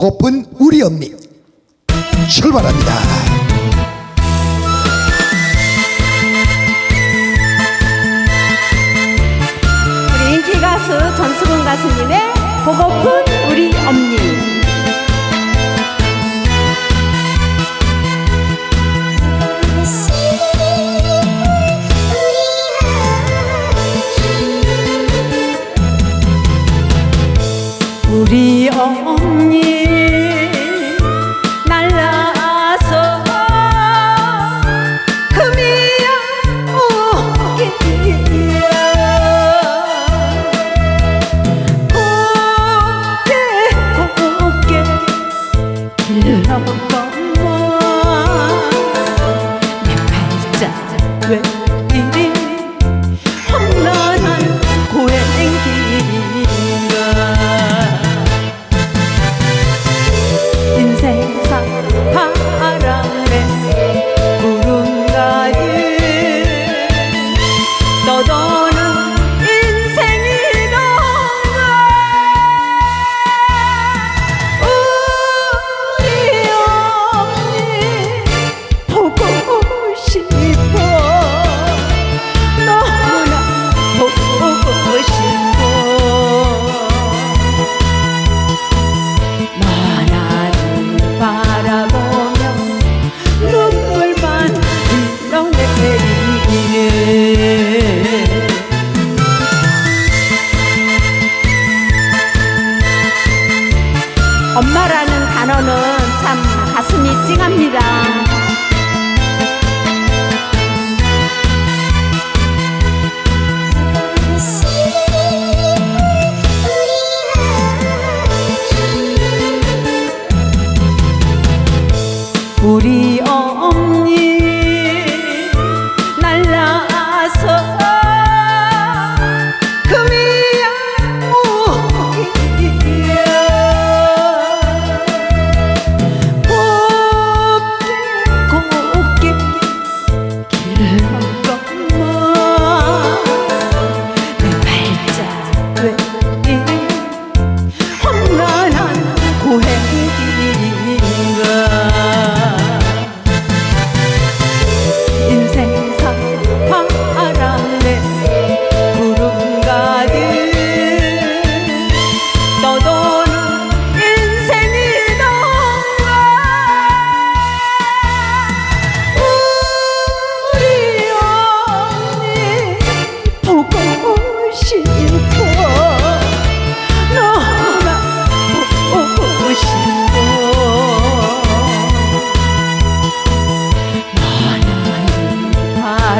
고픈 우리 엄니? 출발합니다. 우리 인기 가수 전수근 가수님의 보고픈 우리 엄니. 우리 엄니 길러 엄마라는 단어는 참 가슴이 찡합니다. 우리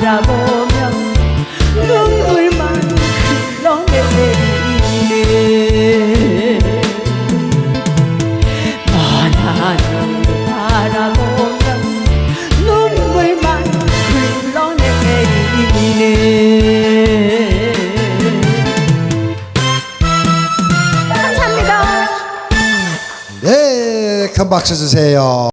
바라보며 눈물만 흘러내리네 만화를 바라보며 눈물만 흘러내리네 감사합니다. 네, 큰 박수 주세요.